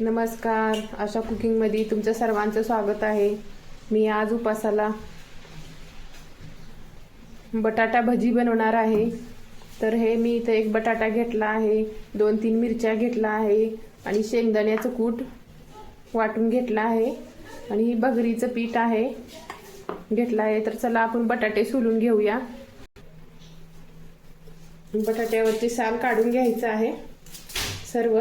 नमस्कार. आशा कुकिंगमध्ये तुमचं सर्वांचं स्वागत आहे. मी आज उपासाला बटाटा भजी बनवणार आहे. तर हे मी इथं एक बटाटा घेतला आहे दोन तीन मिरच्या घेतला आहे आणि शेंगदाण्याचं कूट वाटून घेतलं आहे आणि ही बगरीचं पीठ आहे. घेतलं आहे तर चला आपण बटाटे सोलून घेऊया. बटाट्यावरची साल काढून घ्यायचं आहे. सर्व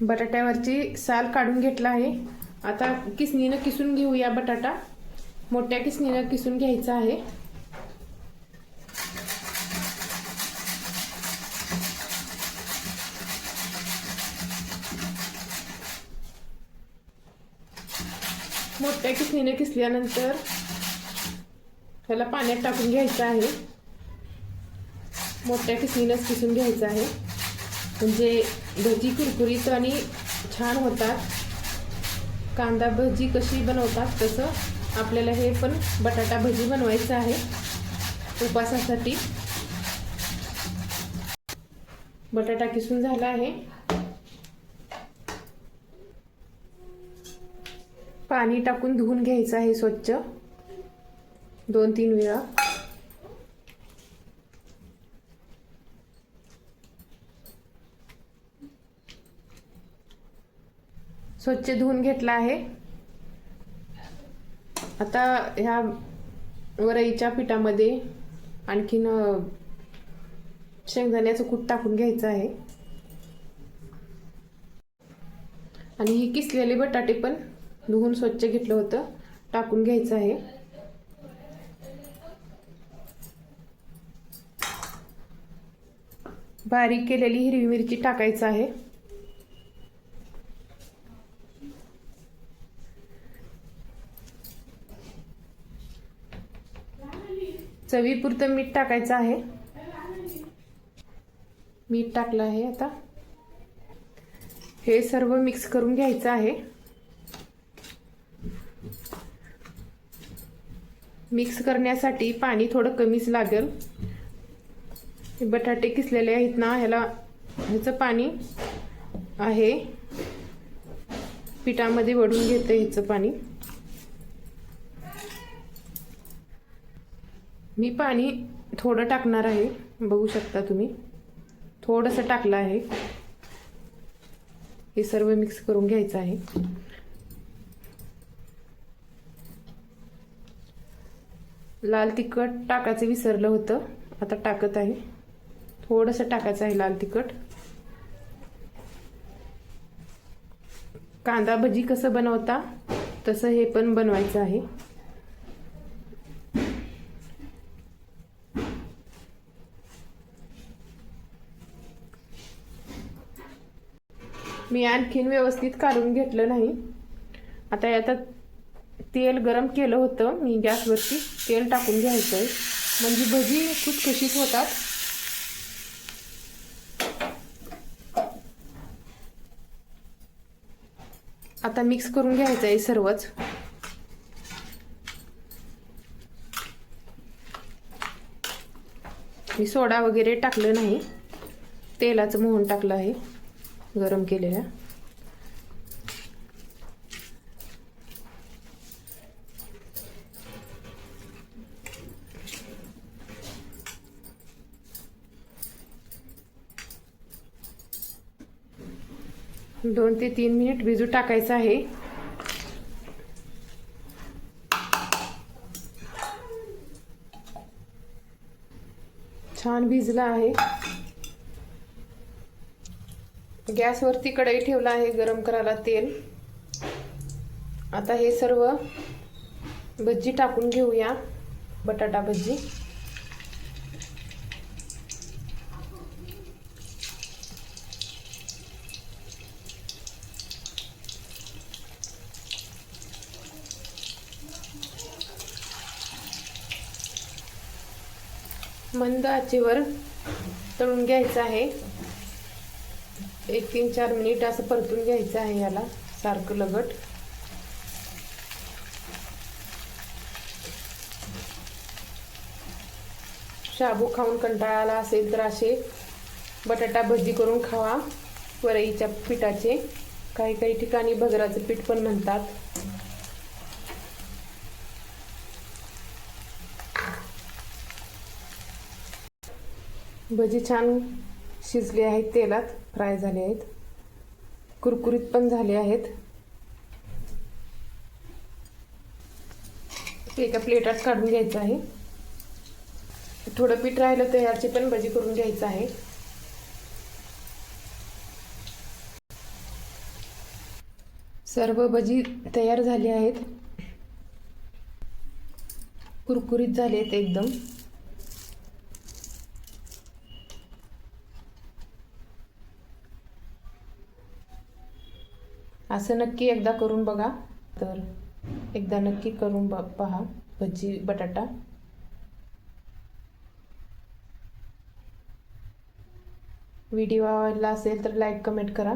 बटाट्यावरची साल काढून घेतला आहे. आता किसनीनं किसून घेऊया बटाटा. मोठ्या किसनीनं किसून घ्यायचा आहे. मोठ्या किसनीने किसल्यानंतर त्याला पाण्यात टाकून घ्यायचं आहे. मोठ्या किसनीनंच किसून घ्यायचं आहे. म्हणजे भजी कुरकुरीत आणि छान होतात. कांदा भजी कशी बनवतात तसं आपल्याला हे पण बटाटा भजी बनवायचं आहे उपासासाठी. बटाटा किसून झाला आहे. पाणी टाकून धुवून घ्यायचं आहे स्वच्छ. दोन तीन वेळा. स्वच्छ धुवून घेतला आहे. आता ह्या वरईच्या पिठामध्ये आणखीन शेंगदाण्याचं कूट टाकून घ्यायचं आहे. आणि ही किसलेले बटाटे पण धुवून स्वच्छ घेतलं होतं टाकून घ्यायचं आहे. बारीक केलेली हिरवी मिरची टाकायचं आहे. चवीपुरतं मीठ टाकायचं आहे. मीठ टाकलं आहे आता. हे सर्व मिक्स करून घ्यायचं आहे. मिक्स करण्यासाठी पाणी थोडं कमीच लागेल. हे बटाटे किसलेले आहेत ना ह्याला ह्याचं पाणी आहे. पिठामध्ये वडून घेतं ह्याचं पाणी. मी पाणी थोडं टाकणार आहे. बघू शकता तुम्ही. थोडंसं टाकलं आहे. हे सर्व मिक्स करून घ्यायचं आहे. लाल तिखट टाकायचं विसरलं होतं. आता टाकत आहे. थोडंसं टाकायचं आहे लाल तिखट. कांदा भजी कसं बनवता तसं हे पण बनवायचं आहे. मी आणखीन व्यवस्थित काढून घेतलं नाही. आता यात तेल गरम केलं होतं. मी गॅसवरती तेल टाकून घ्यायचं आहे म्हणजे भजी खुसखुशीत होतात. आता मिक्स करून घ्यायचं आहे सर्वच. मी सोडा वगैरे टाकलं नाही. तेलाचं मोहन टाकलं आहे. गरम केलेल्या दोन ते तीन मिनिट भिजू टाकायचं आहे. छान भिजला आहे. गॅसवरती कढई ठेवला आहे गरम करायला तेल. आता हे सर्व भजी टाकून घेऊया बटाटा भजी मंद आचेवर तळून घ्यायचं आहे. एक तीन चार मिनिट असं परतून घ्यायचं आहे याला सारखं लगट. शाबू खाऊन कंटाळा आला असेल तर असे बटाटा भजी करून खावा. वरईच्या पिठाचे काही काही ठिकाणी भगराचं पीठ पण म्हणतात. भजी छान शिजले आहेत तेलात फ्राय झाले आहेत. कुरकुरीत पण झाले आहेत. एका प्लेटात काढून घ्यायचं आहे. थोडं पीठ राहिलं तर याची पण भजी करून घ्यायचं आहे. सर्व भजी तयार झाली आहेत. कुरकुरीत झाले आहेत एकदम. असं नक्की एकदा करून बघा. तर एकदा नक्की करून ब पहा. भजी बटाटा. व्हिडिओ आवडला असेल तर लाईक कमेंट करा.